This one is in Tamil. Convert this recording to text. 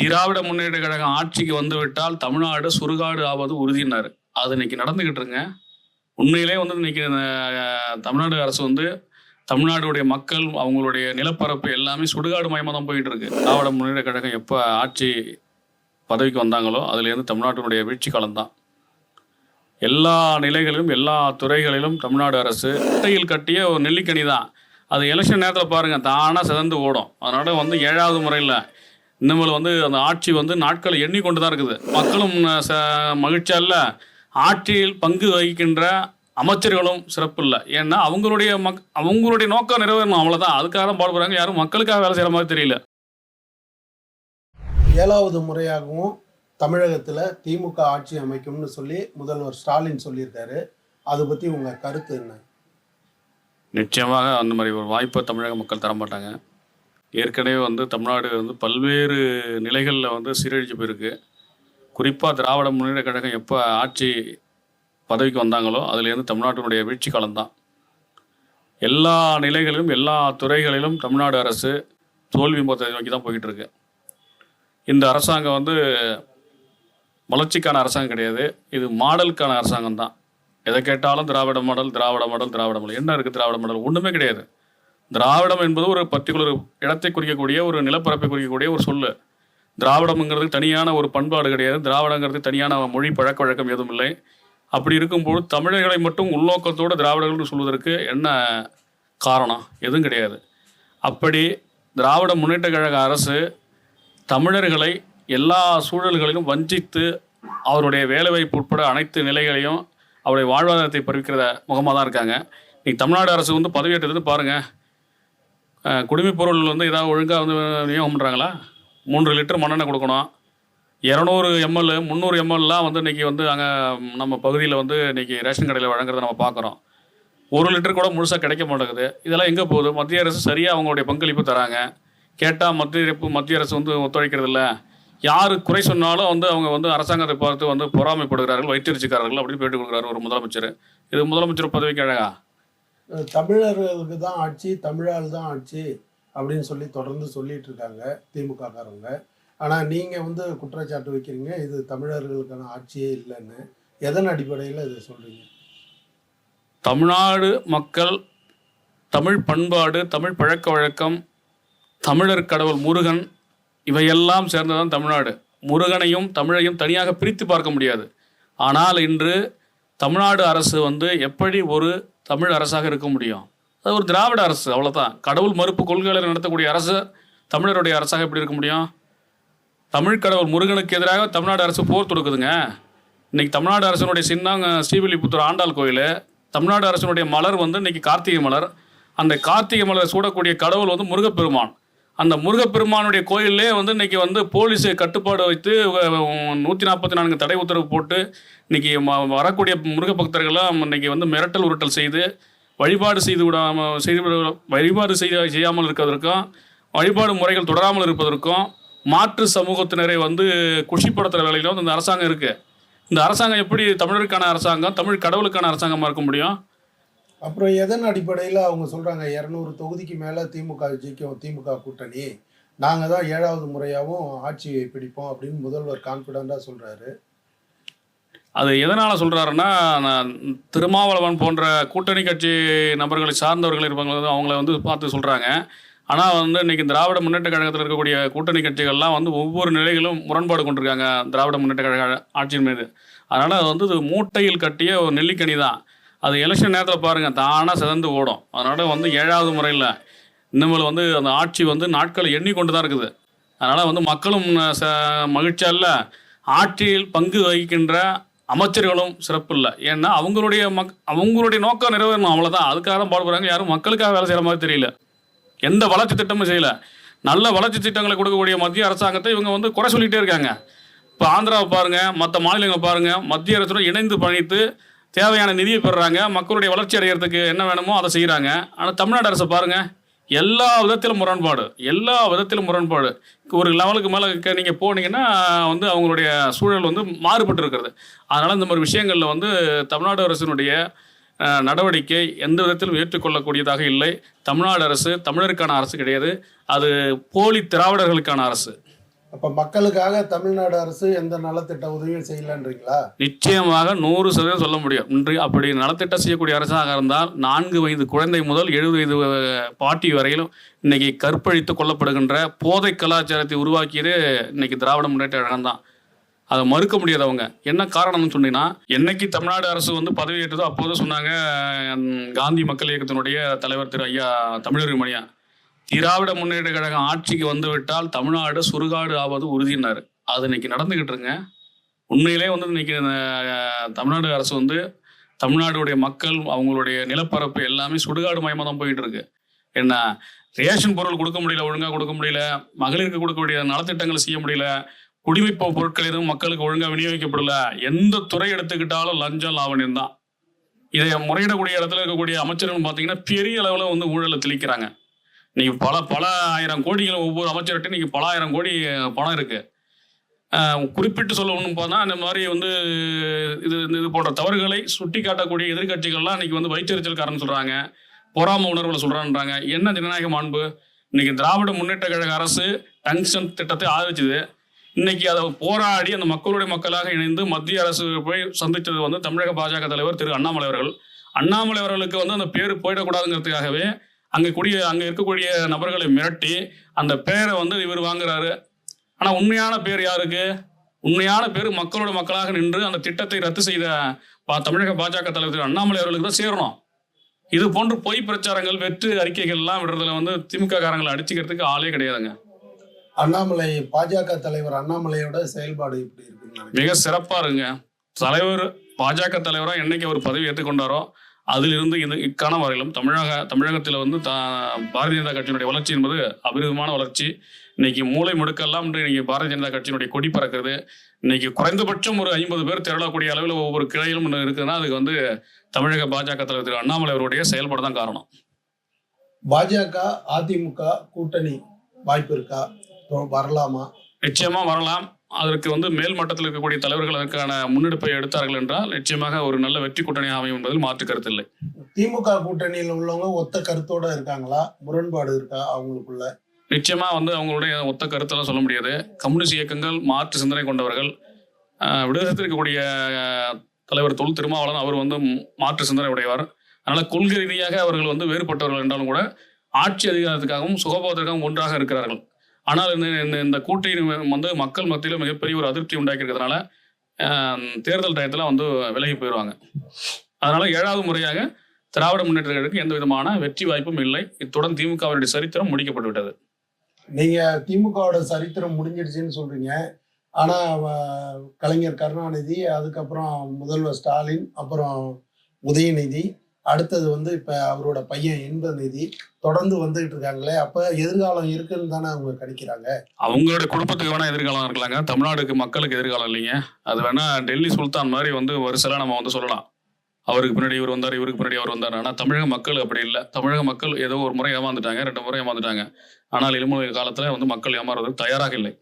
திராவிட முன்னேற்ற கழகம் ஆட்சிக்கு வந்துவிட்டால் தமிழ்நாடு சுடுகாடு ஆவது உறுதினாரு. அது இன்னைக்கு நடந்துகிட்டு இருங்க உண்மையிலே வந்து இன்னைக்கு தமிழ்நாடு அரசு வந்து தமிழ்நாடுடைய மக்கள் அவங்களுடைய நிலப்பரப்பு எல்லாமே சுடுகாடு மயமாக தான் போயிட்டு இருக்கு. திராவிட முன்னேற்ற கழகம் எப்போ ஆட்சி பதவிக்கு வந்தாங்களோ அதுலேருந்து தமிழ்நாட்டினுடைய வீழ்ச்சி காலம்தான் எல்லா நிலைகளிலும் எல்லா துறைகளிலும் தமிழ்நாடு அரசு அட்டையில் கட்டிய ஒரு நெல்லிக்கனி தான். அது எலெக்ஷன் நேரத்தில் பாருங்கள் தானாக சிதந்து ஓடும். அதனால் வந்து ஏழாவது முறையில் இன்னும் வந்து அந்த ஆட்சி வந்து நாட்களை எண்ணிக்கொண்டு தான் இருக்குது. மக்களும் ச- மகிழ்ச்சியா இல்லை ஆட்சியில் பங்கு வகிக்கின்ற அமைச்சர்களும் சிறப்பு இல்லை. ஏன்னா அவங்களுடைய மக் அவங்களுடைய நோக்கம் நிறைவேறணும். அவ்வளோதான் அதுக்காக தான் பாடுபடுறாங்க. யாரும் மக்களுக்காக வேலை செய்கிற மாதிரி தெரியல. ஏழாவது முறையாகவும் தமிழகத்தில் திமுக ஆட்சி அமைக்கும்னு சொல்லி முதல்வர் ஸ்டாலின் சொல்லியிருக்காரு. அதை பற்றி உங்கள் கருத்து என்ன? நிச்சயமாக அந்த மாதிரி ஒரு வாய்ப்பை தமிழக மக்கள் தர மாட்டாங்க ஏற்கனவே வந்து தமிழ்நாடு வந்து பல்வேறு நிலைகளில் வந்து சீரழிச்சு போயிருக்கு. குறிப்பாக திராவிட முன்னேற்ற கழகம் எப்போ ஆட்சி பதவிக்கு வந்தாங்களோ அதுலேருந்து தமிழ்நாட்டினுடைய வீழ்ச்சி காலம்தான். எல்லா நிலைகளிலும் எல்லா துறைகளிலும் தமிழ்நாடு அரசு தோல்வி முகத்தை நோக்கி தான் போய்கிட்டுருக்கு இந்த அரசாங்கம் வந்து வளர்ச்சிக்கான அரசாங்கம் கிடையாது. இது மாடலுக்கான அரசாங்கம் தான். எதை கேட்டாலும் Dravida model Dravida model Dravida model. என்ன இருக்குது திராவிட மாடல்? ஒன்றுமே கிடையாது. திராவிடம் என்பது ஒரு பர்டிகுலர் இடத்தை குறிக்கக்கூடிய ஒரு நிலப்பரப்பை குறிக்கக்கூடிய ஒரு சொல்லு. திராவிடம்ங்கிறது தனியான ஒரு பண்பாடு கிடையாது. திராவிடங்கிறது தனியான மொழி பழக்க வழக்கம் எதுவும் இல்லை. அப்படி இருக்கும்போது தமிழர்களை மட்டும் உள்நோக்கத்தோடு திராவிடர்கள்னு சொல்வதற்கு என்ன காரணம்? எதுவும் கிடையாது. அப்படி திராவிட முன்னேற்ற கழக அரசு தமிழர்களை எல்லா சூழல்களிலும் வஞ்சித்து அவருடைய வேலைவாய்ப்பு உட்பட அனைத்து நிலைகளையும் அவருடைய வாழ்வாதாரத்தை பறிக்கிற முகமாக தான் இருக்காங்க. நீங்கள் தமிழ்நாடு அரசு வந்து பதவியேற்றது பாருங்கள் குடிமைப் பொருள் வந்து ஏதாவது ஒழுங்காக வந்து நியோகம் பண்ணுறாங்களா மூன்று லிட்டர் மண்ணெண்ணெய் கொடுக்கணும். இரநூறு எம்எல் முந்நூறு எம்எல்லாம் வந்து இன்றைக்கி வந்து அங்கே நம்ம பகுதியில் வந்து இன்றைக்கி ரேஷன் கடையில் வழங்குறத நம்ம பார்க்குறோம். ஒரு லிட்டர் கூட முழுசாக கிடைக்க மாட்டேங்குது. இதெல்லாம் எங்கே போகுது? மத்திய அரசு சரியாக அவங்களுடைய பங்களிப்பு தராங்க. கேட்டால் மத்திய மத்திய அரசு வந்து ஒத்துழைக்கிறது இல்லை. யார் குறை சொன்னாலும் வந்து அவங்க வந்து அரசாங்கத்தை பார்த்து வந்து பொறாமைப்படுகிறார்கள் வைத்திருச்சுக்காரர்கள் அப்படின்னு பேட்டி கொடுக்குறாரு ஒரு முதலமைச்சர். இது முதலமைச்சர் பதவிக்கு அழகா? தமிழர்களுக்கு தான் ஆட்சி தமிழால் தான் ஆட்சி அப்படின்னு சொல்லி தொடர்ந்து சொல்லிட்டு இருக்காங்க திமுக காரங்க ஆனால் நீங்கள் வந்து குற்றச்சாட்டு வைக்கிறீங்க இது தமிழர்களுக்கான ஆட்சியே இல்லைன்னு. எதன் அடிப்படையில் இதை சொல்கிறீங்க தமிழ்நாடு மக்கள் தமிழ் பண்பாடு தமிழ் பழக்க வழக்கம் தமிழர் கடவுள் முருகன் இவையெல்லாம் சேர்ந்ததான் தமிழ்நாடு. முருகனையும் தமிழையும் தனியாக பிரித்து பார்க்க முடியாது. ஆனால் இன்று தமிழ்நாடு அரசு வந்து எப்படி ஒரு தமிழ் அரசாக இருக்க முடியும். அது ஒரு திராவிட அரசு அவ்வளோதான் கடவுள் மறுப்பு கொள்கைகளை நடத்தக்கூடிய அரசு தமிழருடைய அரசாக எப்படி இருக்க முடியும்? தமிழ் கடவுள் முருகனுக்கு எதிராக தமிழ்நாடு அரசு போர் தொடுக்குதுங்க. இன்றைக்கி தமிழ்நாடு அரசனுடைய சின்னங்க ஸ்ரீவில்லிபுத்தூர் ஆண்டாள் கோயில் தமிழ்நாடு அரசனுடைய மலர் வந்து இன்றைக்கி கார்த்திகை மலர். அந்த கார்த்திகை மலர் சூடக்கூடிய கடவுள் வந்து முருகப்பெருமான். அந்த முருகப்பெருமானுடைய கோயிலே வந்து இன்னைக்கு வந்து போலீஸ் கட்டுப்பாடு வைத்து நூற்றி நாற்பத்தி நான்கு தடை உத்தரவு போட்டு இன்னைக்கு வரக்கூடிய முருக பக்தர்கள்லாம் இன்னைக்கு வந்து மிரட்டல் உருட்டல் செய்து வழிபாடு செய்து விடாமல் செய்து விட வழிபாடு செய்ய செய்யாமல் இருக்கிறதற்கும் வழிபாடு முறைகள் தொடராமல் இருப்பதற்கும் மாற்று சமூகத்தினரை வந்து குஷிப்படுத்துகிற வேலையிலும் வந்து இந்த அரசாங்கம் இருக்குது இந்த அரசாங்கம் எப்படி தமிழருக்கான அரசாங்கம் தமிழ் கடவுளுக்கான அரசாங்கமாக இருக்க முடியும்? அப்புறம் எதன் அடிப்படையில் அவங்க சொல்கிறாங்க இரநூறு தொகுதிக்கு மேலே திமுக ஜெயிக்கும் திமுக கூட்டணி. நாங்கள் தான் ஏழாவது முறையாகவும் ஆட்சியை பிடிப்போம் அப்படின்னு முதல்வர் கான்ஃபிடண்ட்டாக சொல்கிறாரு அது எதனால் சொல்கிறாருன்னா நான் திருமாவளவன் போன்ற கூட்டணி கட்சி நபர்களை சார்ந்தவர்கள் இருப்பாங்க அவங்கள வந்து பார்த்து சொல்கிறாங்க ஆனால் வந்து இன்றைக்கி திராவிட முன்னேற்ற கழகத்தில் இருக்கக்கூடிய கூட்டணி கட்சிகள்லாம் வந்து ஒவ்வொரு நிலைகளும் முரண்பாடு கொண்டிருக்காங்க திராவிட முன்னேற்ற கழக ஆட்சியின் மீது. அதனால் அது வந்து இது மூட்டையில் கட்டிய ஒரு நெல்லிக்கனி தான். அது எலெக்ஷன் நேரத்தில் பாருங்கள் தானாக சிதந்து ஓடும். அதனால் வந்து ஏழாவது முறையில் இன்னும் வந்து அந்த ஆட்சி வந்து நாட்களை எண்ணிக்கொண்டு தான் இருக்குது. அதனால் வந்து மக்களும் ச மகிழ்ச்சியாக இல்லை ஆட்சியில் பங்கு வகிக்கின்ற அமைச்சர்களும் சிறப்பு இல்லை. ஏன்னா அவங்களுடைய மக் அவங்களுடைய நோக்கம் நிறைவேறணும் அவ்வளோதான் அதுக்காக தான் பாடுபடுறாங்க. யாரும் மக்களுக்காக வேலை செய்கிற மாதிரி தெரியல. எந்த வளர்ச்சி திட்டமும் செய்யலை. நல்ல வளர்ச்சி திட்டங்களை கொடுக்கக்கூடிய மத்திய அரசாங்கத்தை இவங்க வந்து குறை சொல்லிகிட்டே இருக்காங்க. இப்போ ஆந்திராவை பாருங்கள் மற்ற மாநிலங்களை பாருங்கள் மத்திய அரசுடன் இணைந்து பணித்து தேவையான நிதியை பெறுறாங்க. மக்களுடைய வளர்ச்சி அடைகிறதுக்கு என்ன வேணுமோ அதை செய்கிறாங்க ஆனால் தமிழ்நாடு அரசை பாருங்கள் எல்லா விதத்திலும் முரண்பாடு. எல்லா விதத்திலும் முரண்பாடு. ஒரு லெவலுக்கு மேலே நீங்கள் போனீங்கன்னா வந்து அவங்களுடைய சூழல் வந்து மாறுபட்டு இருக்கிறது. அதனால் இந்த மாதிரி விஷயங்களில் வந்து தமிழ்நாடு அரசினுடைய நடவடிக்கை எந்த விதத்திலும் ஏற்றுக்கொள்ளக்கூடியதாக இல்லை. தமிழ்நாடு அரசு தமிழருக்கான அரசு கிடையாது. அது போலி திராவிடர்களுக்கான அரசு. அப்ப மக்களுக்காக தமிழ்நாடு அரசு எந்த நலத்திட்ட உதவியும் செய்யலன்றீங்களா? நிச்சயமாக நூறு சதவீதம் சொல்ல முடியும். இன்று அப்படி நலத்திட்டம் செய்யக்கூடிய அரசாக இருந்தால் நான்கு வயது குழந்தை முதல் எழுபது வயது பாட்டி வரையிலும் இன்னைக்கு கற்பழித்து கொல்லப்படுகின்ற போதை கலாச்சாரத்தை உருவாக்கியது இன்னைக்கு திராவிட முன்னேற்ற கழகம் தான். அதை மறுக்க முடியாது அவங்க. என்ன காரணம்னு சொன்னீங்கன்னா என்னைக்கு தமிழ்நாடு அரசு வந்து பதவியேற்றதோ அப்போது சொன்னாங்க காந்தி மக்கள் இயக்கத்தினுடைய தலைவர் திரு ஐயா தமிழர் மணியா திராவிட முன்னேற்ற கழகம் ஆட்சிக்கு வந்துவிட்டால் தமிழ்நாடு சுடுகாடு ஆவது உறுதினாரு அது இன்னைக்கு நடந்துகிட்டு இருங்க உண்மையிலே வந்து இன்னைக்கு தமிழ்நாடு அரசு வந்து தமிழ்நாடுடைய மக்கள் அவங்களுடைய நிலப்பரப்பு எல்லாமே சுடுகாடு மயமாக தான் போயிட்டு இருக்கு. என்ன ரேஷன் பொருள் கொடுக்க முடியல ஒழுங்காக கொடுக்க முடியல மகளிருக்கு கொடுக்கக்கூடிய நலத்திட்டங்களை செய்ய முடியல குடிமைப்பு பொருட்கள் எதுவும் மக்களுக்கு ஒழுங்காக விநியோகிக்கப்படல எந்த துறை எடுத்துக்கிட்டாலும் லஞ்சம் லாவணியம் தான் இதை முறையிடக்கூடிய இடத்துல இருக்கக்கூடிய அமைச்சர்கள் பார்த்தீங்கன்னா பெரிய அளவில் வந்து ஊழலை தெளிக்கிறாங்க. இன்னைக்கு பல பல ஆயிரம் கோடிகள் ஒவ்வொரு அமைச்சர்கிட்ட இன்னைக்கு பல ஆயிரம் கோடி பணம் இருக்கு. குறிப்பிட்டு சொல்லணும்னு போனால் இந்த மாதிரி வந்து இது இது போன்ற தவறுகளை சுட்டி காட்டக்கூடிய எதிர்க்கட்சிகள்லாம் இன்னைக்கு வந்து வைத்தறிச்சல்காரன் சொல்றாங்க. பொறாம உணர்வுல சொல்றான்றாங்க. என்ன ஜனநாயக மாண்பு? இன்னைக்கு திராவிட முன்னேற்ற கழக அரசு டங்ஷன் திட்டத்தை ஆதரிச்சது. இன்னைக்கு அதை போராடி அந்த மக்களுடைய மக்களாக இணைந்து மத்திய அரசு போய் சந்தித்தது வந்து தமிழக பாஜக தலைவர் திரு அண்ணாமலை அவர்கள். அண்ணாமலை அவர்களுக்கு வந்து அந்த பேர் போயிடக்கூடாதுங்கிறதுக்காகவே அங்கே கூடிய அங்கே இருக்கக்கூடிய நபர்களை மிரட்டி அந்த பேரை வந்து இவர் வாங்குறாரு. ஆனா உண்மையான பேர் யாருக்கு? உண்மையான பேர் மக்களோட மக்களாக நின்று அந்த திட்டத்தை ரத்து செய்த பா- தமிழக பாஜக தலைவர் திரு அண்ணாமலை அவர்களுக்கு தான் சேரணும். இது போன்ற பொய் பிரச்சாரங்கள் வெற்று அறிக்கைகள் எல்லாம் விடுறதுல வந்து திமுக காரங்களை அடிச்சுக்கிறதுக்கு ஆளே கிடையாதுங்க. அண்ணாமலை பாஜக தலைவர் அண்ணாமலையோட செயல்பாடு இருக்குன்னு நினைக்கிறீங்க? மிக சிறப்பா இருக்குங்க. தலைவர் பாஜக தலைவரா என்னைக்கு அவர் பதவி ஏற்றுக்கொண்டாரோ அதிலிருந்து இது இக்கான வரையிலும் தமிழக தமிழகத்தில் வந்து த பாரதிய ஜனதா கட்சியினுடைய வளர்ச்சி என்பது அபரிதமான வளர்ச்சி. இன்னைக்கு மூளை முடுக்கெல்லாம் இன்னைக்கு பாரதிய ஜனதா கட்சியினுடைய கொடி பறக்குது இன்னைக்கு குறைந்தபட்சம் ஒரு ஐம்பது பேர் திரளக்கூடிய அளவில் ஒவ்வொரு கிளையிலும் இருக்குதுன்னா அதுக்கு வந்து தமிழக பாஜக தலைவர் திரு அண்ணாமலை அவருடைய செயல்பாடு தான் காரணம். பாஜக அதிமுக கூட்டணி வாய்ப்பு இருக்கா? வரலாமா? நிச்சயமா வரலாம். அதற்கு வந்து மேல் மட்டத்தில் இருக்கக்கூடிய தலைவர்கள் அதற்கான முன்னெடுப்பை எடுத்தார்கள் என்றால் நிச்சயமாக ஒரு நல்ல வெற்றி கூட்டணி அமையும் என்பதில் மாற்று கருத்து இல்லை. திமுக கூட்டணியில் உள்ளவங்க ஒத்த கருத்தோட இருக்காங்களா? முரண்பாடு இருக்கா அவங்களுக்குள்ள? நிச்சயமா வந்து அவங்களுடைய ஒத்த கருத்தெல்லாம் சொல்ல முடியாது. கம்யூனிஸ்ட் இயக்கங்கள் மாற்று சிந்தனை கொண்டவர்கள். விடுதலை இருக்கக்கூடிய தலைவர் தொல் திருமாவளவன் அவர் வந்து மாற்று சிந்தனை உடையவர். அதனால கொள்கை ரீதியாக அவர்கள் வந்து வேறுபட்டவர்கள் என்றாலும் கூட ஆட்சி அதிகாரத்துக்காகவும் சுகபோதற்காகவும் ஒன்றாக இருக்கிறார்கள். ஆனால் இந்த இந்த- கூட்டணி வந்து மக்கள் மத்தியில் மிகப்பெரிய ஒரு அதிருப்தி உண்டாக்கியிருக்கிறதுனால தேர்தல் டயத்தில் வந்து விலகி போயிடுவாங்க அதனால ஏழாவது முறையாக திராவிட முன்னேற்ற கழகத்துக்கு எந்த விதமான வெற்றி வாய்ப்பும் இல்லை. இத்துடன் திமுகவினுடைய சரித்திரம் முடிக்கப்பட்டு விட்டது. நீங்க திமுகவோட சரித்திரம் முடிஞ்சிடுச்சுன்னு சொல்றீங்க. ஆனா கலைஞர் கருணாநிதி அதுக்கப்புறம் முதல்வர் ஸ்டாலின் அப்புறம் உதயநிதி அடுத்தது வந்து இப்போ அவரோட பையன் இன்பநிதி தொடர்ந்து வந்துகிட்டு இருக்காங்களே அப்ப எதிர்காலம் இருக்குன்னு தானே அவங்க கணிக்கிறாங்க? அவங்களோட குடும்பத்துக்கு வேணா எதிர்காலம் இருக்கலாங்க. தமிழ்நாடுக்கு மக்களுக்கு எதிர்காலம் இல்லைங்க. அது வேணா டெல்லி சுல்தான் மாதிரி வந்து வரிசைலாம் நம்ம வந்து சொல்லலாம். அவருக்கு பின்னாடி இவர் வந்தார் இவருக்கு பின்னாடி அவர் வந்தார். ஆனால் தமிழக மக்கள் அப்படி இல்லை. தமிழக மக்கள் ஏதோ ஒரு முறை ஏமாந்துட்டாங்க ரெண்டு முறை ஏமாந்துட்டாங்க. ஆனால் இளமுறை காலத்தில் வந்து மக்கள் ஏமாறுவதற்கு தயாராக இல்லை.